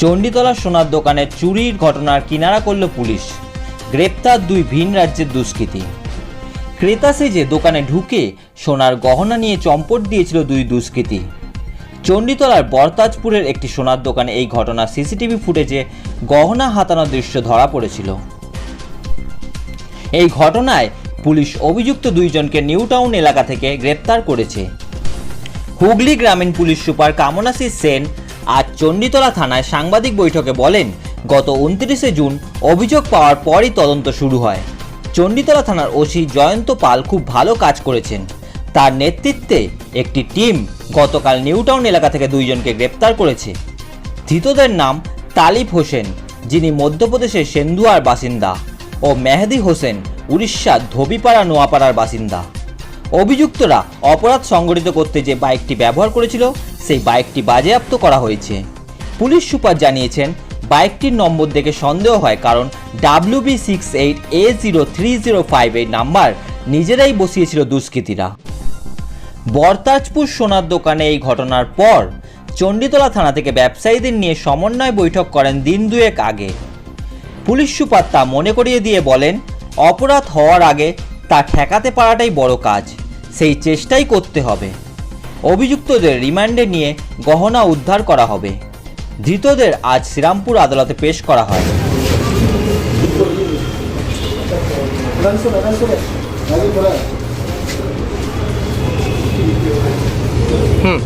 চণ্ডীতলা সোনার দোকানে চুরির ঘটনার কিনারা করল পুলিশ। গ্রেপ্তার দুই ভিন রাজ্যের দুষ্কৃতী। ক্রেতা সেজে দোকানে ঢুকে সোনার গহনা নিয়ে চম্পট দিয়েছিল দুই দুষ্কৃতী। চণ্ডীতলার বরতাজপুরের একটি সোনার দোকানে এই ঘটনা সিসিটিভি ফুটেজে গহনা হাতানোর দৃশ্য ধরা পড়েছিল। এই ঘটনায় পুলিশ অভিযুক্ত দুইজনকে নিউ টাউন এলাকা থেকে গ্রেপ্তার করেছে। হুগলি গ্রামীণ পুলিশ সুপার কামনাসি সেন আজ চণ্ডীতলা থানায় সাংবাদিক বৈঠকে বলেন, গত উনত্রিশে জুন অভিযোগ পাওয়ার পরই তদন্ত শুরু হয়। চণ্ডীতলা থানার ওসি জয়ন্ত পাল খুব ভালো কাজ করেছেন। তার নেতৃত্বে একটি টিম গতকাল নিউটাউন এলাকা থেকে দুইজনকে গ্রেপ্তার করেছে। ধৃতদের নাম তালিফ হোসেন, যিনি মধ্যপ্রদেশের সেন্দুয়ার বাসিন্দা, ও মেহেদি হোসেন, উড়িষ্যার ধোবিপাড়া নোয়াপাড়ার বাসিন্দা। অভিযুক্তরা অপরাধ সংগঠিত করতে যে বাইকটি ব্যবহার করেছিল, সেই বাইকটি বাজেয়াপ্ত করা হয়েছে। পুলিশ সুপার জানিয়েছেন, বাইকটির নম্বর দেখে সন্দেহ হয় কারণ W B six eight A zero three zero five এই নাম্বার নিজেরাই বসিয়েছিল দুষ্কৃতীরা। বরতাজপুর সোনার দোকানে এই ঘটনার পর চণ্ডীতলা থানা থেকে ব্যবসায়ীদের নিয়ে সমন্বয় বৈঠক করেন দিন দুয়েক আগে। পুলিশ সুপার তা মনে করিয়ে দিয়ে বলেন, অপরাধ হওয়ার আগে তা ঠেকাতে পারাটাই বড় কাজ। সেই চেষ্টাই করতে হবে। অভিযুক্তদের রিমান্ডে নিয়ে গহনা উদ্ধার করা হবে। ধৃতদের আজ শ্রীরামপুর আদালতে পেশ করা হয়। হুম।